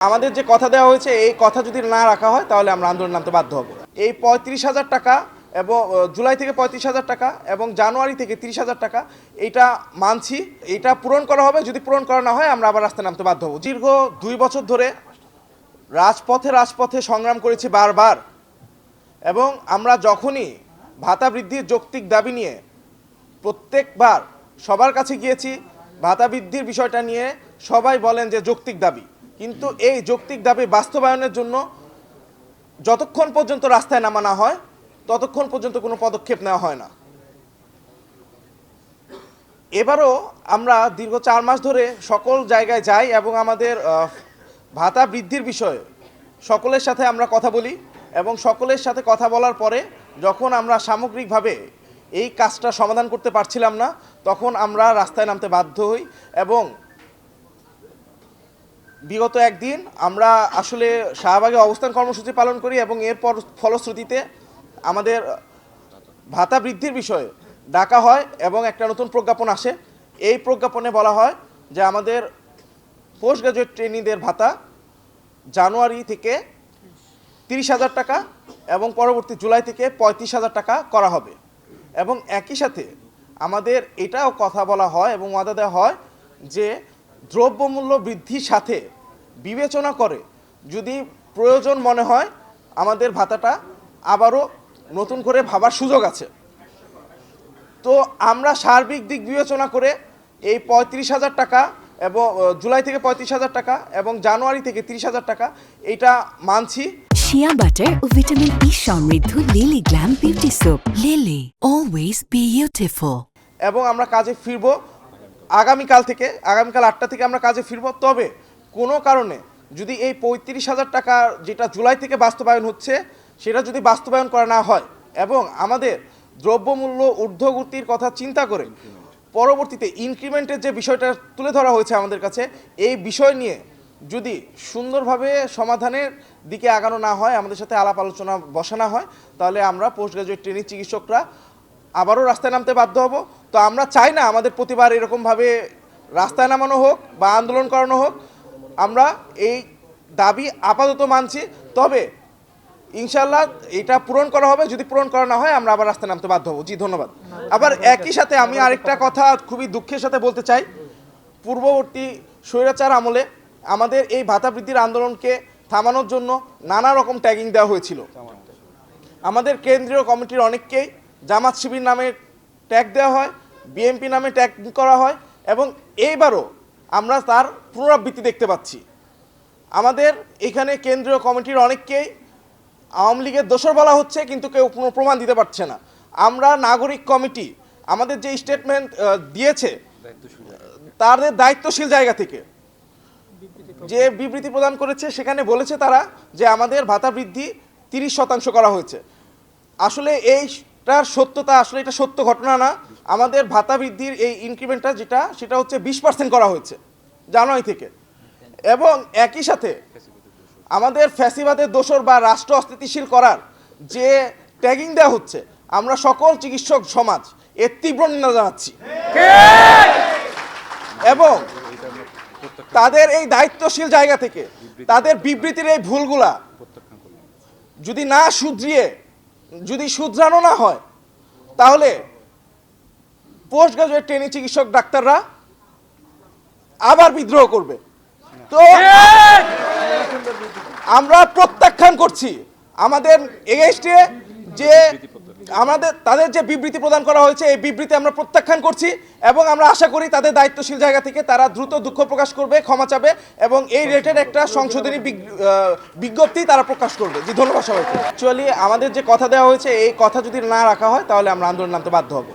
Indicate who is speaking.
Speaker 1: আমাদের যে কথা দেওয়া হয়েছে, এই কথা যদি না রাখা হয়, তাহলে আমরা আন্দোলন নামতে বাধ্য হব। এই পঁয়ত্রিশ হাজার টাকা এবং জুলাই থেকে পঁয়ত্রিশ হাজার টাকা এবং জানুয়ারি থেকে তিরিশ হাজার টাকা এটা মানছি। এটা পূরণ করা হবে। যদি পূরণ করা না হয়, আমরা আবার রাস্তায় নামতে বাধ্য হব। দীর্ঘ দুই বছর ধরে রাজপথে রাজপথে সংগ্রাম করেছি বারবার। এবং আমরা যখনই ভাতা বৃদ্ধির যৌক্তিক দাবি নিয়ে প্রত্যেকবার সবার কাছে গিয়েছি, ভাতা বৃদ্ধির বিষয়টা নিয়ে সবাই বলেন যে যৌক্তিক দাবি। কিন্তু এই যৌক্তিক দাবি বাস্তবায়নের জন্য যতক্ষণ পর্যন্ত রাস্তায় নামানো হয়, ততক্ষণ পর্যন্ত কোনো পদক্ষেপ নেওয়া হয় না। এবারও আমরা দীর্ঘ চার মাস ধরে সকল জায়গায় যাই এবং আমাদের ভাতা বৃদ্ধির বিষয়ে সকলের সাথে আমরা কথা বলি এবং সকলের সাথে কথা বলার পরে যখন আমরা সামগ্রিকভাবে এই কাজটা সমাধান করতে পারছিলাম না, তখন আমরা রাস্তায় নামতে বাধ্য হই এবং বিগত একদিন আমরা আসলে শাহবাগে অবস্থান কর্মসূচি পালন করি এবং এরপর ফলশ্রুতিতে আমাদের ভাতা বৃদ্ধির বিষয়ে ডাকা হয় এবং একটা নতুন প্রজ্ঞাপন আসে। এই প্রজ্ঞাপনে বলা হয় যে আমাদের পোস্ট গ্রাজুয়েট ট্রেনিদের ভাতা জানুয়ারি থেকে তিরিশ হাজার টাকা এবং পরবর্তী জুলাই থেকে পঁয়ত্রিশ হাজার টাকা করা হবে। এবং একই সাথে আমাদের এটাও কথা বলা হয় এবং ওয়াদা দেওয়া হয় যে দ্রব্যমূল্য বৃদ্ধির সাথে বিবেচনা করে যদি প্রয়োজন মনে হয় আমাদের ভাতাটা আবারও নতুন করে ভাবার সুযোগ আছে। তো আমরা সার্বিক দিক বিবেচনা করে এই পঁয়ত্রিশ হাজার টাকা এবং জুলাই থেকে পঁয়ত্রিশ হাজার টাকা এবং জানুয়ারি থেকে তিরিশ হাজার টাকা এটা মানছি।
Speaker 2: শিয়া বাটার ও ভিটামিন ই সমৃদ্ধ Lily Glam beauty soap Lily always beautiful
Speaker 1: এবং আমরা কাজে ফিরব। আগামীকাল থেকে, আগামীকাল আটটা থেকে আমরা কাজে ফিরব। তবে কোনো কারণে যদি এই পঁয়ত্রিশ হাজার টাকা যেটা জুলাই থেকে বাস্তবায়ন হচ্ছে, সেটা যদি বাস্তবায়ন করা না হয় এবং আমাদের দ্রব্যমূল্য ঊর্ধ্বগতির কথা চিন্তা করে পরবর্তীতে ইনক্রিমেন্টের যে বিষয়টা তুলে ধরা হয়েছে আমাদের কাছে, এই বিষয় নিয়ে যদি সুন্দরভাবে সমাধানের দিকে আগানো না হয়, আমাদের সাথে আলাপ আলোচনা বসানো হয়, তাহলে আমরা পোস্ট গ্রাজুয়েট ট্রেনিং চিকিৎসকরা আবারও রাস্তায় নামতে বাধ্য হব। তো আমরা চাই না আমাদের প্রতিবার এরকমভাবে রাস্তায় নামানো হোক বা আন্দোলন করানো হোক। আমরা এই দাবি আপাতত মানছি। তবে ইনশাল্লাহ এটা পূরণ করা হবে। যদি পূরণ করা না হয়, আমরা আবার রাস্তায় নামতে বাধ্য হব। জি, ধন্যবাদ। আবার একই সাথে আমি আরেকটা কথা খুবই দুঃখের সাথে বলতে চাই। পূর্ববর্তী স্বৈরাচার আমলে আমাদের এই ভাতা বৃদ্ধির আন্দোলনকে থামানোর জন্য নানা রকম ট্যাগিং দেওয়া হয়েছিল। আমাদের কেন্দ্রীয় কমিটির অনেককেই জামাত শিবির নামে ট্যাগ দেওয়া হয় বিএনপি নামে ট্যাগ করা হয় এবং এইবারও আমরা তার পুনরাবৃত্তি দেখতে পাচ্ছি। আমাদের এখানে কেন্দ্রীয় কমিটির অনেককেই আওয়ামী লীগের দোষর বলা হচ্ছে কিন্তু কেউ কোনো প্রমাণ দিতে পারছে না। আমরা নাগরিক কমিটি আমাদের যে স্টেটমেন্ট দিয়েছে, তাদের দায়িত্বশীল জায়গা থেকে যে বিবৃতি প্রদান করেছে, সেখানে বলেছে তারা যে আমাদের ভাতা বৃদ্ধি তিরিশ শতাংশ করা হয়েছে। আসলে এইটার সত্যতা আসলে এটা সত্য ঘটনা না। আমাদের ভাতা বৃদ্ধির এই ইনক্রিমেন্টটা যেটা, সেটা হচ্ছে বিশ পার্সেন্ট করা হয়েছে জানুয়ারি থেকে। এবং একই সাথে আমাদের ফ্যাসিবাদের দোষর বা রাষ্ট্র অস্থিতিশীল করার যে ট্যাগিং দেওয়া হচ্ছে, আমরা সকল চিকিৎসক সমাজ এর তীব্র নিন্দা জানাচ্ছি। এবং তাদের এই দায়িত্বশীল জায়গা থেকে, তাদের বিবৃতির এই ভুলগুলা যদি না শুধরিয়ে যদি শুধরানো না হয় তাহলে পোস্ট গ্রাজুয়েট ট্রেনিং চিকিৎসক ডাক্তাররা আবার বিদ্রোহ করবে। তো আমরা প্রত্যাখ্যান করছি আমাদের এগেস্টে যে আমাদের, তাদের যে বিবৃতি প্রদান করা হয়েছে, এই বিবৃতি আমরা প্রত্যাখ্যান করছি এবং আমরা আশা করি তাদের দায়িত্বশীল জায়গা থেকে তারা দ্রুত দুঃখ প্রকাশ করবে, ক্ষমা চাবে এবং এই রেটের একটা সংশোধনী বিজ্ঞপ্তি তারা প্রকাশ করবে। জি, ধন্যবাদ সবাইকে। অ্যাকচুয়ালি আমাদের যে কথা দেওয়া হয়েছে, এই কথা যদি না রাখা হয়, তাহলে আমরা আন্দোলন নামতে বাধ্য হব।